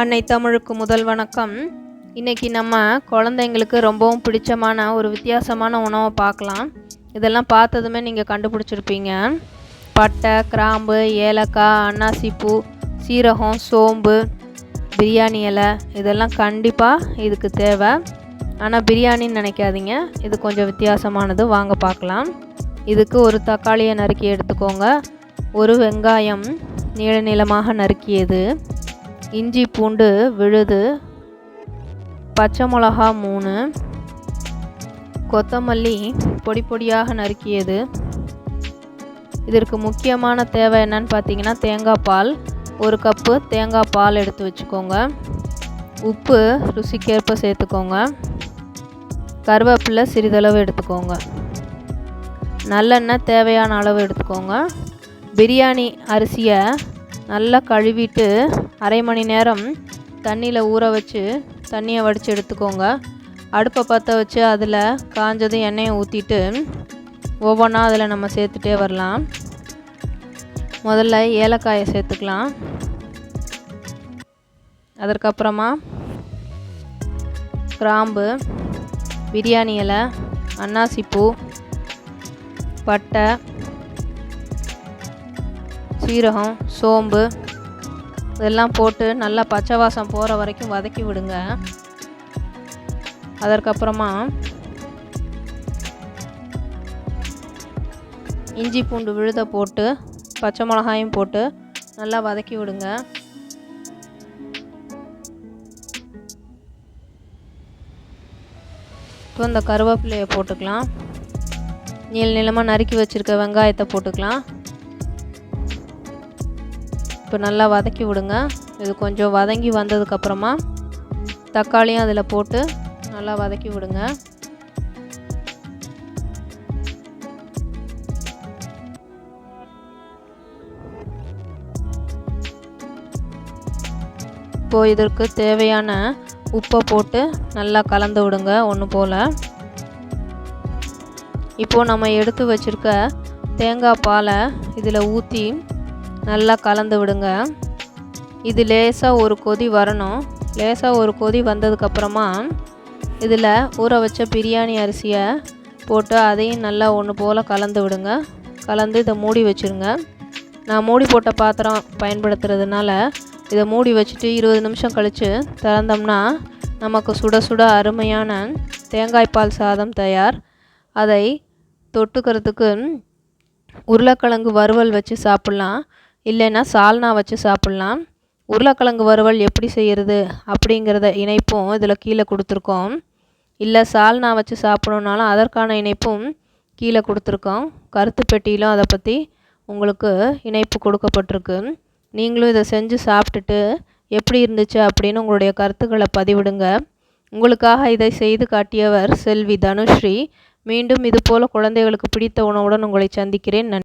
அன்னை தமிழுக்கு முதல் வணக்கம். இன்றைக்கி நம்ம குழந்தைங்களுக்கு ரொம்பவும் பிடிச்சமான ஒரு வித்தியாசமான உணவை பார்க்கலாம். இதெல்லாம் பார்த்ததுமே நீங்கள் கண்டுபிடிச்சிருப்பீங்க. பட்டை கிராம்பு ஏலக்காய் அன்னாசிப்பூ சீரகம் சோம்பு பிரியாணி இலை இதெல்லாம் கண்டிப்பாக இதுக்கு தேவை. ஆனால் பிரியாணின்னு நினைக்காதீங்க. இது கொஞ்சம் வித்தியாசமானது. வாங்க பார்க்கலாம். இதுக்கு ஒரு தக்காளியை நறுக்கி எடுத்துக்கோங்க. ஒரு வெங்காயம் நீள நீளமாக நறுக்கியது. இஞ்சி பூண்டு விழுது பச்சை மிளகா மூணு கொத்தமல்லி பொடி பொடியாக நறுக்கியது. இதற்கு முக்கியமான தேவை என்னன்னு பார்த்தீங்கன்னா தேங்காய் பால். ஒரு கப்பு தேங்காய் பால் எடுத்து வச்சுக்கோங்க. உப்பு ருசிக்கேற்ப சேர்த்துக்கோங்க. கருவேப்பிலை சிறிதளவு எடுத்துக்கோங்க. நல்லெண்ணெய் தேவையான அளவு எடுத்துக்கோங்க. பிரியாணி அரிசியை நல்லா கழுவிட்டு அரை மணி நேரம் தண்ணியில் ஊற வச்சு தண்ணியை வடித்து எடுத்துக்கோங்க. அடுப்பை பற்ற வச்சு அதில் காஞ்சதும் எண்ணெயை ஊற்றிட்டு ஒவ்வொன்றா அதில் நம்ம சேர்த்துட்டே வரலாம். முதல்ல ஏலக்காயை சேர்த்துக்கலாம். அதற்கப்புறமா கிராம்பு பிரியாணி இலை அன்னாசிப்பூ பட்டை சீரகம் சோம்பு இதெல்லாம் போட்டு நல்லா பச்சை வாசம் போகிற வரைக்கும் வதக்கி விடுங்க. அதற்கப்புறமா இஞ்சி பூண்டு விழுத போட்டு பச்சை மிளகாயும் போட்டு நல்லா வதக்கி விடுங்க. இப்போ இந்த கருவேப்பிலையை போட்டுக்கலாம். நீள நீளமாக நறுக்கி வச்சுருக்க வெங்காயத்தை போட்டுக்கலாம். இப்போ நல்லா வதக்கி விடுங்க. இது கொஞ்சம் வதங்கி வந்ததுக்கப்புறமா தக்காளியும் அதில் போட்டு நல்லா வதக்கி விடுங்க. இப்போது இதற்கு தேவையான உப்பை போட்டு நல்லா கலந்து விடுங்க ஒன்று போல். இப்போது நம்ம எடுத்து வச்சுருக்க தேங்காய் பாலை இதில் ஊற்றி நல்லா கலந்து விடுங்க. இது லேசாக ஒரு கொதி வரணும். லேசாக ஒரு கொதி வந்ததுக்கப்புறமா இதில் ஊற வச்ச பிரியாணி அரிசியை போட்டு அதையும் நல்லா ஒன்று போல் கலந்து விடுங்க. கலந்து இதை மூடி வச்சுருங்க. நான் மூடி போட்ட பாத்திரம் பயன்படுத்துறதுனால இதை மூடி வச்சுட்டு இருபது நிமிஷம் கழித்து திறந்தோம்னா நமக்கு சுட சுட அருமையான தேங்காய்பால் சாதம் தயார். அதை தொட்டுக்கிறதுக்கு உருளைக்கிழங்கு வறுவல் வச்சு சாப்பிட்லாம். இல்லைன்னா சால்னா வச்சு சாப்பிட்லாம். உருளைக்கிழங்கு வறுவல் எப்படி செய்கிறது அப்படிங்கிறத இணைப்பும் இதில் கீழே கொடுத்துருக்கோம். இல்லை சால்னா வச்சு சாப்பிடணுன்னாலும் அதற்கான இணைப்பும் கீழே கொடுத்துருக்கோம். கருத்து பெட்டியிலும் அதை பற்றி உங்களுக்கு இணைப்பு கொடுக்கப்பட்டிருக்கு. நீங்களும் இதை செஞ்சு சாப்பிட்டுட்டு எப்படி இருந்துச்சு அப்படின்னு உங்களுடைய கருத்துக்களை பதிவிடுங்க. உங்களுக்காக இதை செய்து காட்டியவர் செல்வி தனுஸ்ரீ. மீண்டும் இதுபோல் குழந்தைகளுக்கு பிடித்த உணவுடன் உங்களை சந்திக்கிறேன். நன்றி.